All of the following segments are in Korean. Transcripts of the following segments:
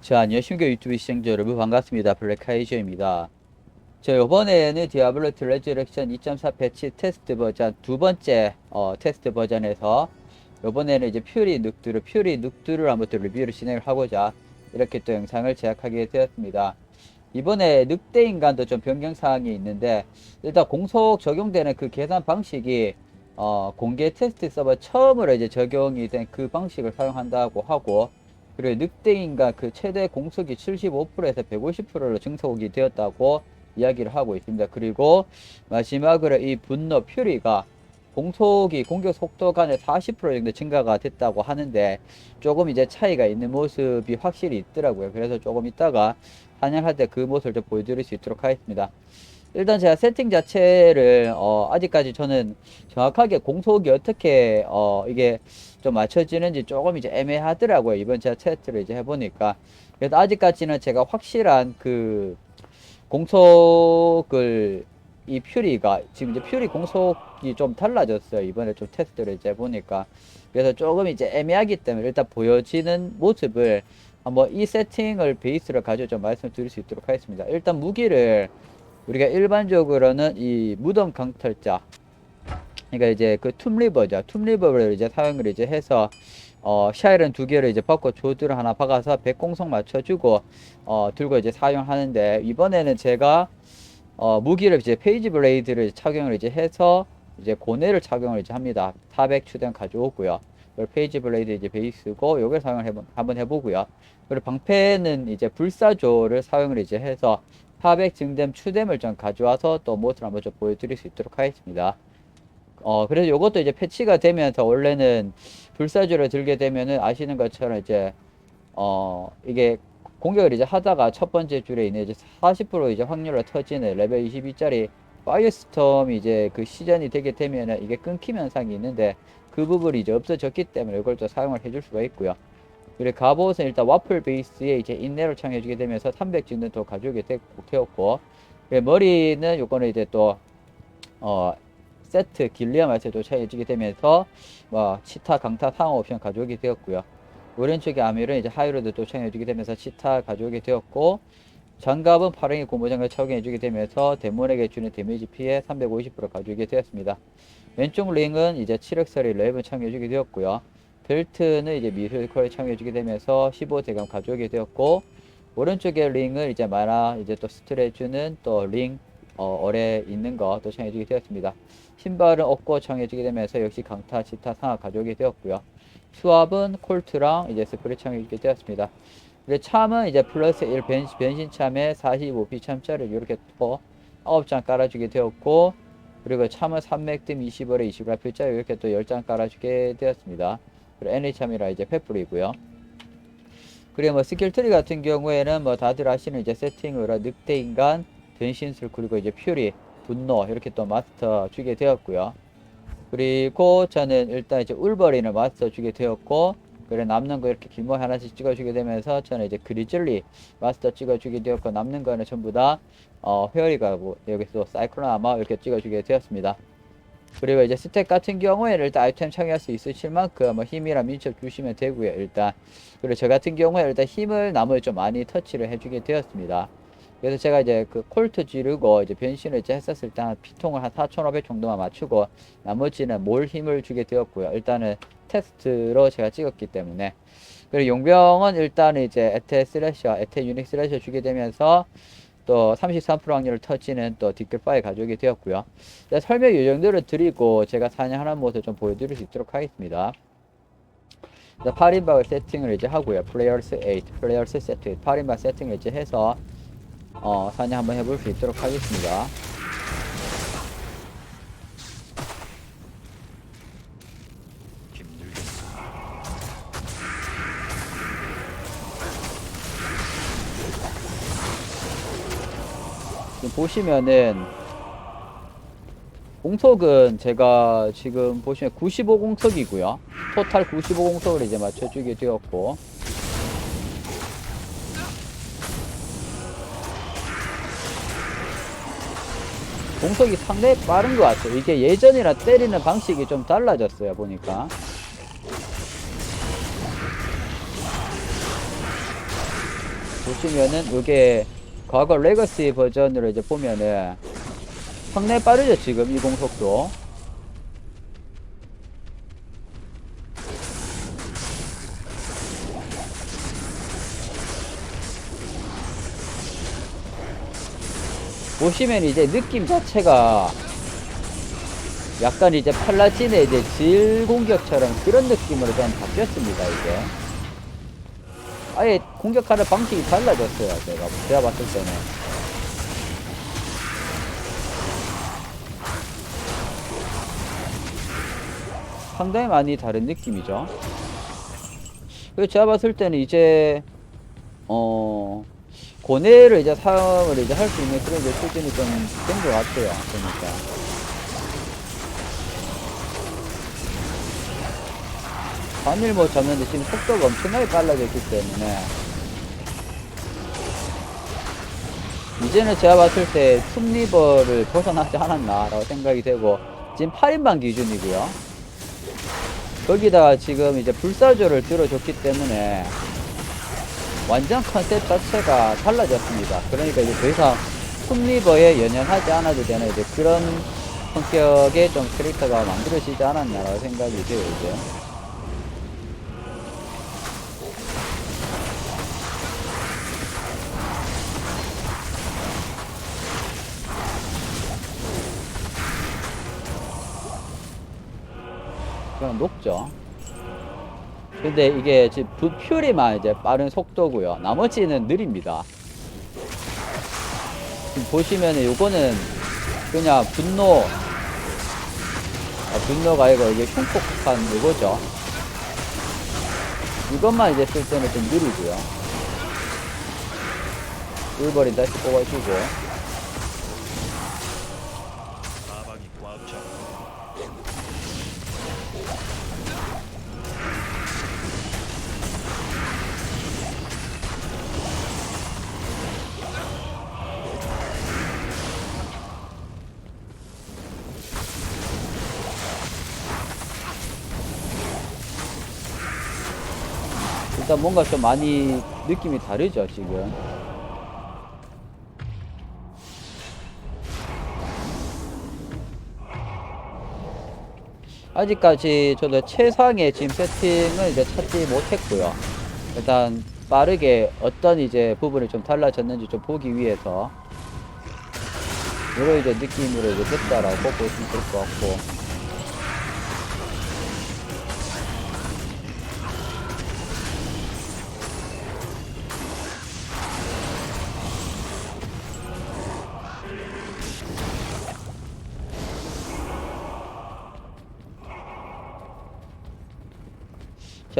자, 안녕하십니까 유튜브 시청자 여러분 반갑습니다. 블랙하이저입니다. 자, 이번에는 디아블로 레저렉션 2.4 패치 테스트 버전 두 번째 어, 테스트 버전에서 이번에는 이제 퓨리 늑두를 퓨리 늑두를 한번 또 리뷰를 진행을 하고자 이렇게 또 영상을 제작하게 되었습니다. 이번에 늑대 인간도 좀 변경 사항이 있는데 일단 공속 적용되는 그 계산 방식이 어, 공개 테스트 서버 처음으로 이제 적용이 된 그 방식을 사용한다고 하고 그리고 늑대인간 그 최대 공속이 75%에서 150%로 증폭이 되었다고 이야기를 하고 있습니다. 그리고 마지막으로 이 분노 퓨리가 공속이 공격 속도 간에 40% 정도 증가가 됐다고 하는데 조금 이제 차이가 있는 모습이 확실히 있더라고요. 그래서 조금 이따가 사냥할 때 그 모습을 좀 보여드릴 수 있도록 하겠습니다. 일단 제가 세팅 자체를 어, 아직까지 저는 정확하게 공속이 어떻게 어, 이게 좀 맞춰지는지 조금 이제 애매하더라고요. 이번 제가 테스트를 이제 해보니까. 그래서 아직까지는 제가 확실한 그 공속을 이 퓨리가 지금 이제 퓨리 공속이 좀 달라졌어요. 이번에 좀 테스트를 이제 보니까. 그래서 조금 이제 애매하기 때문에 일단 보여지는 모습을 한번 이 세팅을 베이스로 가지고 좀 말씀드릴 수 있도록 하겠습니다. 일단 무기를 우리가 일반적으로는 이 무덤 강탈자 그러니까 이제 그 툼리버죠. 툼리버를 이제 사용을 이제 해서 어 샤일은 두 개를 이제 바꿔 조드를 하나 박아서 백공성 맞춰주고 어 들고 이제 사용하는데 이번에는 제가 어 무기를 이제 페이지 블레이드를 착용을 이제 해서 이제 고뇌를 착용을 이제 합니다. 400 추된 가져오고요. 그리고 페이지 블레이드 이제 베이스고 요걸 사용을 해보, 한번 해보고요. 그리고 방패는 이제 불사조를 사용을 이제 해서 400 증댐 추뎀을 좀 가져와서 또 모습을 한번 좀 보여드릴 수 있도록 하겠습니다. 어, 그래서 요것도 이제 패치가 되면서 원래는 불사조를 들게 되면은 아시는 것처럼 이제, 어, 이게 공격을 이제 하다가 첫 번째 줄에 있는 이제 40% 이제 확률로 터지는 레벨 22짜리 파이어스톰이 이제 그 시전이 되게 되면은 이게 끊김 현상이 있는데 그 부분이 이제 없어졌기 때문에 이걸 또 사용을 해줄 수가 있고요. 그리고 갑옷은 일단 와플 베이스에 이제 인내를 창해주게 되면서 300 찍는 또 가져오게 되- 되었고 머리는 요거는 이제 또 어, 세트 길리아 말세도 차이해지게 되면서 뭐 치타 강타 상호 옵션 가져오게 되었고요. 오른쪽에 아미는 이제 하이로드 또 차이해주게 되면서 치타 가져오게 되었고 장갑은 파랭이 고무장갑 착용해주게 되면서 데몬에게 주는 데미지 피해 350% 가져오게 되었습니다. 왼쪽 링은 이제 7엑설이 랩을 착용해주게 되었고요. 벨트는 이제 미술컬 착용해주게 되면서 15 대감 가져오게 되었고 오른쪽에 링을 이제 마라 이제 또 스트레주는 또 링 어, 어뢰 있는 거또 청해주게 되었습니다. 신발은 없고 청해주게 되면서 역시 강타, 치타, 상하 가져오게 되었고요. 수압은 콜트랑 이제 스프레 청해주게 되었습니다. 그리고 참은 이제 플러스 1 변신, 변신 참에 45p 참짜를 이렇게 또 9장 깔아주게 되었고 그리고 참은 3맥댐 20월에 20라 필자 이렇게 또 10장 깔아주게 되었습니다. 그리고 NH참이라 이제 페플이고요. 그리고 뭐 스킬 트리 같은 경우에는 뭐 다들 아시는 이제 세팅으로 늑대 인간, 변신술 그리고 이제 퓨리, 분노 이렇게 또 마스터 주게 되었고요. 그리고 저는 일단 이제 울버린을 마스터 주게 되었고 그래 남는 거 이렇게 길목 하나씩 찍어주게 되면서 저는 이제 그리즐리 마스터 찍어주게 되었고 남는 거는 전부 다 어, 회오리가 뭐 여기서 사이클로나마 이렇게 찍어주게 되었습니다. 그리고 이제 스택 같은 경우에는 일단 아이템 착용할 수 있으실 만큼 뭐 힘이랑 민첩 주시면 되고요. 일단 그리고 저 같은 경우에 일단 힘을 나무에 좀 많이 터치를 해주게 되었습니다. 그래서 제가 이제 그 콜트 지르고 이제 변신을 이제 했었을 때 한 피통을 한 4,500 정도만 맞추고 나머지는 몰 힘을 주게 되었고요. 일단은 테스트로 제가 찍었기 때문에 그리고 용병은 일단 이제 에테 슬래셔, 에테 유닉 슬래셔 주게 되면서 또 33% 확률을 터치는 또 파일 가져오게 되었고요. 자, 설명 이 정도를 드리고 제가 사냥하는 모습 좀 보여드릴 수 있도록 하겠습니다. 자, 8인박을 세팅을 이제 하고요. 플레이어스 8, 플레이어스 세트, 8인박 세팅을 이제 해서 어, 사냥 한번 해볼 수 있도록 하겠습니다. 지금 보시면은 공속은 제가 지금 보시면 95 공속이고요. 토탈 95 공속을 이제 맞춰주게 되었고 공속이 상당히 빠른 것 같아요. 이게 예전이랑 때리는 방식이 좀 달라졌어요, 보니까. 보시면은 요게 과거 레거시 버전으로 이제 보면은 상당히 빠르죠 지금 이 공속도 보시면 이제 느낌 자체가 약간 이제 팔라딘의 이제 질 공격처럼 그런 느낌으로 좀 바뀌었습니다 이제. 아예 공격하는 방식이 달라졌어요 제가 제가 봤을 때는. 상당히 많이 다른 느낌이죠. 그리고 제가 봤을 때는 이제 어 고뇌를 이제 사용을 이제 할 수 있는 그런 이제 수준이 좀된것 같아요. 보니까. 반일 못 잡는데 지금 속도가 엄청나게 빨라졌기 때문에. 이제는 제가 봤을 때 툼리버를 벗어나지 않았나라고 생각이 되고 지금 8인방 기준이고요. 거기다가 지금 이제 불사조를 들어줬기 때문에 완전 컨셉 자체가 달라졌습니다 그러니까 이제 더 이상 툼리버에 연연하지 않아도 되는 이제 그런 성격의 좀 캐릭터가 만들어지지 않았나라고 생각이 이제 그냥 녹죠. 근데 이게 지금 부퓨리만 이제 빠른 속도고요. 나머지는 느립니다. 지금 보시면은 요거는 그냥 분노, 아, 분노가 아니고 이게 흉폭한 요거죠. 이것만 이제 쓸 때는 좀 느리고요. 울버린 다시 뽑아주고. 일단 뭔가 좀 많이 느낌이 다르죠, 지금. 아직까지 저도 최상의 짐 세팅을 이제 찾지 못했고요. 일단 빠르게 어떤 이제 부분이 좀 달라졌는지 좀 보기 위해서 이런 이제 느낌으로 이제 됐다라고 보시면 될 것 같고.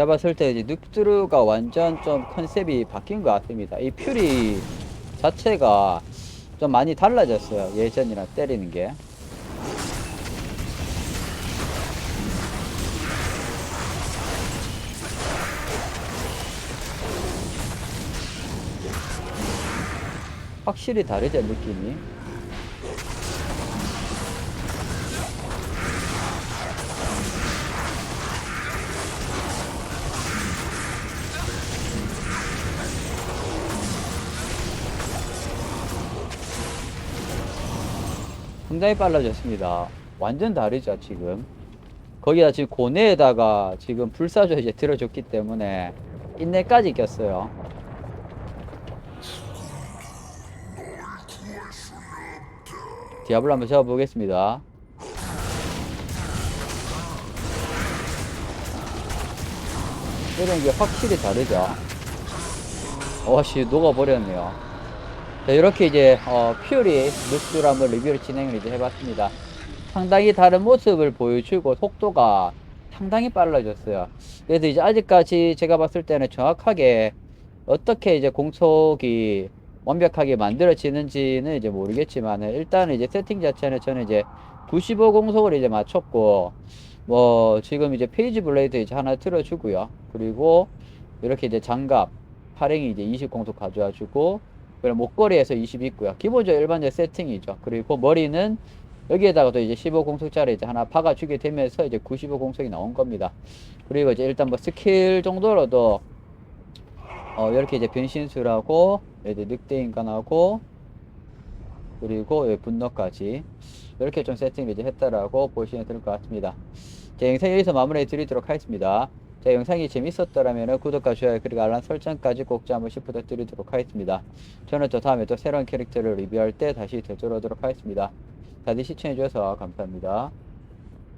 봤을 때 이제 늑드루가 완전 좀 컨셉이 바뀐 것 같습니다. 이 퓨리 자체가 좀 많이 달라졌어요. 예전이랑 때리는 게. 확실히 다르죠, 느낌이. 상당히 빨라졌습니다. 완전 다르죠, 지금. 거기다 지금 고뇌에다가 지금 불사조 이제 들어줬기 때문에 인내까지 꼈어요. 디아블로 한번 잡아보겠습니다. 이런 게 확실히 다르죠. 어씨 녹아버렸네요. 자, 이렇게 이제 어, 퓨리 한번 리뷰를 진행을 이제 해봤습니다. 상당히 다른 모습을 보여주고 속도가 상당히 빨라졌어요. 그래서 이제 아직까지 제가 봤을 때는 정확하게 어떻게 이제 공속이 완벽하게 만들어지는지는 이제 모르겠지만 일단은 이제 세팅 자체는 저는 이제 95 공속을 이제 맞췄고 뭐 지금 이제 페이지 블레이드 이제 하나 틀어주고요. 그리고 이렇게 이제 장갑 팔행이 이제 20 공속 가져와 주고 그리고 목걸이에서 20 있고요. 기본적으로 일반적 세팅이죠. 그리고 머리는 여기에다가도 이제 15 공속짜리 이제 하나 박아주게 되면서 이제 95 공속이 나온 겁니다. 그리고 이제 일단 뭐 스킬 정도로도 어, 이렇게 이제 변신술하고, 이제 늑대 인간하고, 그리고 분노까지. 이렇게 좀 세팅을 이제 했다라고 보시면 될 것 같습니다. 제 영상 여기서 마무리 드리도록 하겠습니다. 제 영상이 재밌었더라면 구독과 좋아요 그리고 알람 설정까지 꼭좀한 번씩 부탁드리도록 하겠습니다. 저는 또 다음에 또 새로운 캐릭터를 리뷰할 때 다시 되돌아오도록 하겠습니다. 다들 시청해주셔서 감사합니다.